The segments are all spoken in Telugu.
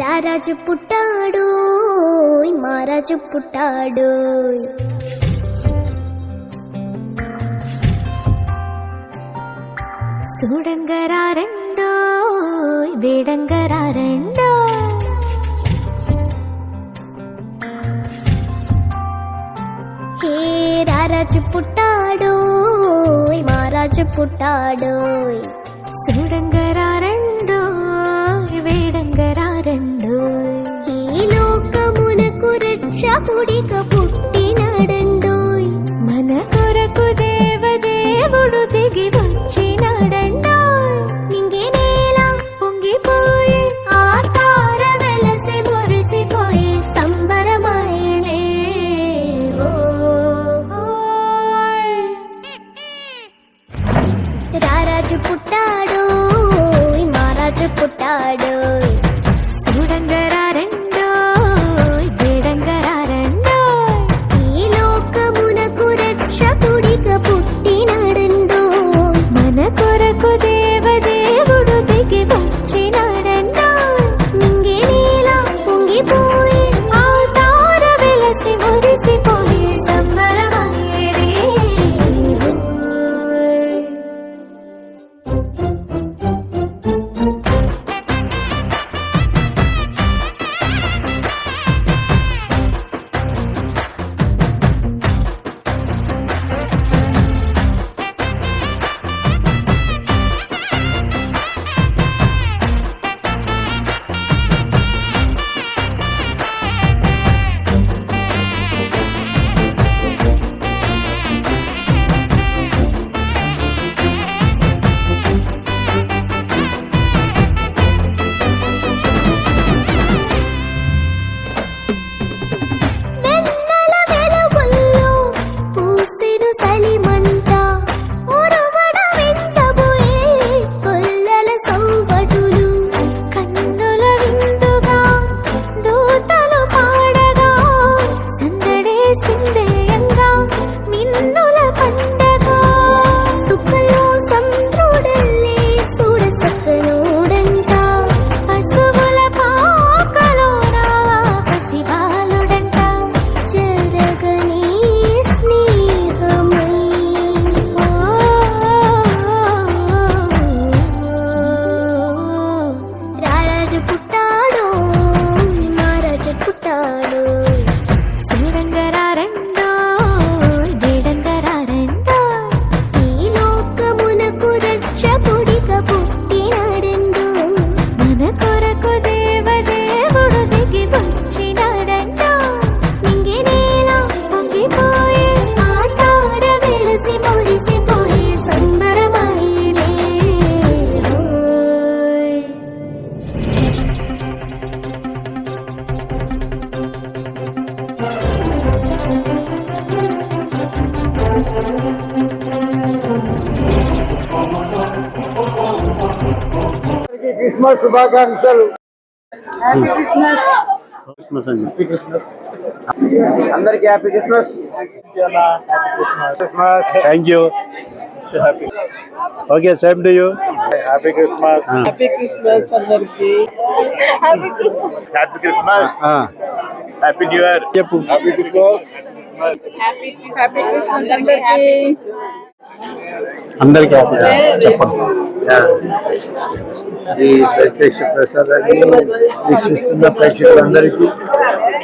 రారాజు పుట్టాడు మహారాజు పుట్టాడు. సూడంగరా రెండో వేడంగరా రెండో హే రారాజు పుట్టాడు. మహారాజు పురుష పుడిక పుట్టి క్రిస్మస్ శుభాకాంక్షలు క్రిస్మస్ అండి అందరికి happy Christmas Christmas thank you okay same to you happy Christmas happy Christmas అందరికి happy Christmas happy new year చెప్పు happy Christmas happy happy Christmas అందరికి అందరికీ happy Christmas. చెప్పండి ఈ ప్రత్యక్ష ప్రసాదాన్ని వీక్షిస్తున్న ప్రేక్షకులందరికీ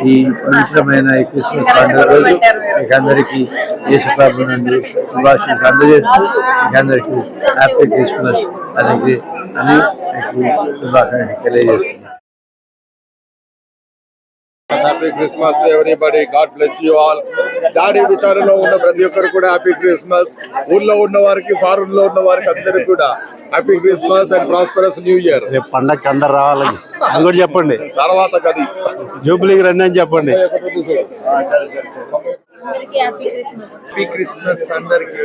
ఈ పవిత్రమైన ఈ క్రిస్మస్ పండుగ రోజు మీకు అందరికీ యేసుప్రభు నుండి శుభాషలు అందజేస్తూ మీకు అందరికీ హ్యాపీ క్రిస్మస్ అనేది అని మీకు శుభాకాంక్షలు తెలియజేస్తుంది happy Christmas to everybody God bless you all daddy విచారణలో ఉన్న ప్రతి ఒక్కరు కూడా హ్యాపీ క్రిస్మస్ ఊర్లో ఉన్న వారికి ఫారెన్లో ఉన్న వారికి అందరికి కూడా happy Christmas and prosperous new year రేపు పండగకి అందరు రావాలని అది కూడా చెప్పండి. తర్వాత కది జూబ్లీకి రండి అని చెప్పండి. హ్యాపీ క్రిస్మస్ అందరికి.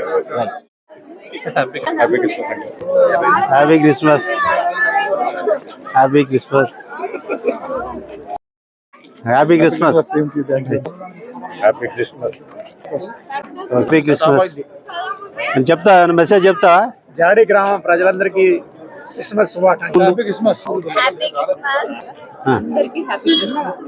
Happy Christmas happy Christmas happy Christmas happy Christmas happy Christmas happy Christmas అని చెప్తా మెసేజ్ చెప్తా జాడి గ్రామం ప్రజలందరికీ క్రిస్మస్ శుభాకాంక్షలు హ్యాపీ క్రిస్మస్ హ్యాపీ క్రిస్మస్ ఆ. అందరికీ హ్యాపీ క్రిస్మస్